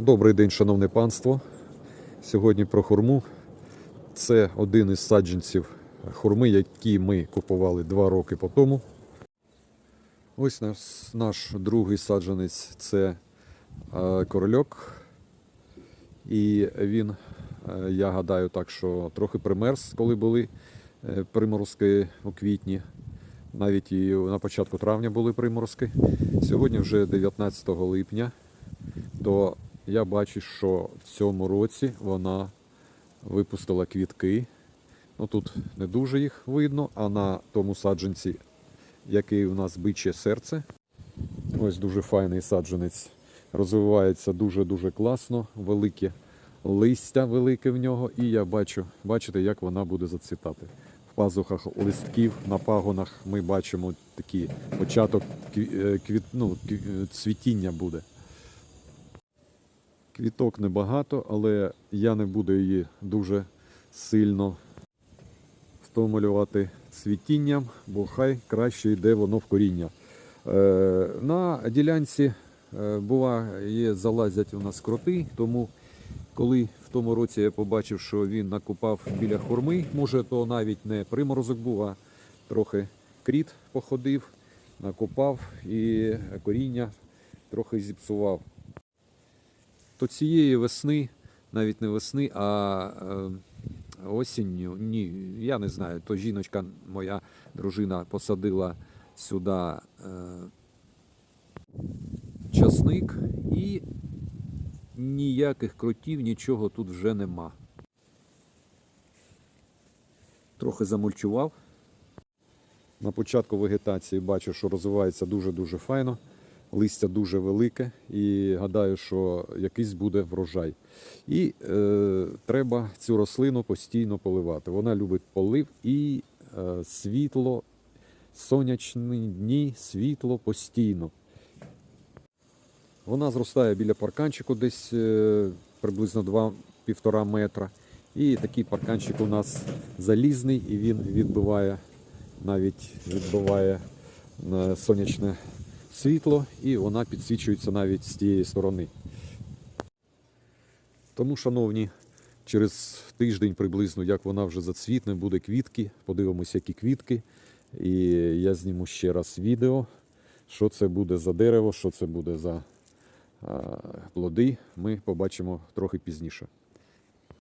Добрий день, шановне панство. Сьогодні про хурму. Це один із саджанців хурми, які ми купували два роки по тому. Ось наш, наш другий саджанець це е, корольок. І він, е, я гадаю, так, що трохи примерз, коли були е, приморозки у квітні. Навіть і на початку травня були приморозки. Сьогодні вже 19 липня то я бачу, що в цьому році вона випустила квітки. Ну тут не дуже їх видно, а на тому саджанці, який у нас биче серце. Ось дуже файний саджанець. Розвивається дуже-дуже класно, велике листя велике в нього, і я бачу, бачите, як вона буде зацвітати. В пазухах листків на пагонах ми бачимо такий початок е, квіт, ну, е, цвітіння буде. Квіток небагато, але я не буду її дуже сильно втомлювати цвітінням, бо хай краще йде воно в коріння. Е, на ділянці е, буває, залазять у нас кроти, тому коли в тому році я побачив, що він накопав біля хурми, може то навіть не приморозок був, а трохи кріт походив, накопав і коріння трохи зіпсував то цієї весни, навіть не весни, а е, осінню, ні, я не знаю, то жіночка, моя дружина, посадила сюди е, часник і ніяких кротів, нічого тут вже нема. Трохи замульчував. На початку вегетації бачу, що розвивається дуже-дуже файно листя дуже велике і гадаю, що якийсь буде врожай. І е, треба цю рослину постійно поливати. Вона любить полив і е, світло, сонячні дні, світло постійно. Вона зростає біля парканчику десь е, приблизно 2-1,5 метра. І такий парканчик у нас залізний, і він відбиває, навіть відбиває е, сонячне світло, і вона підсвічується навіть з тієї сторони. Тому, шановні, через тиждень приблизно, як вона вже зацвітне, буде квітки. Подивимося, які квітки. І я зніму ще раз відео, що це буде за дерево, що це буде за плоди. Ми побачимо трохи пізніше.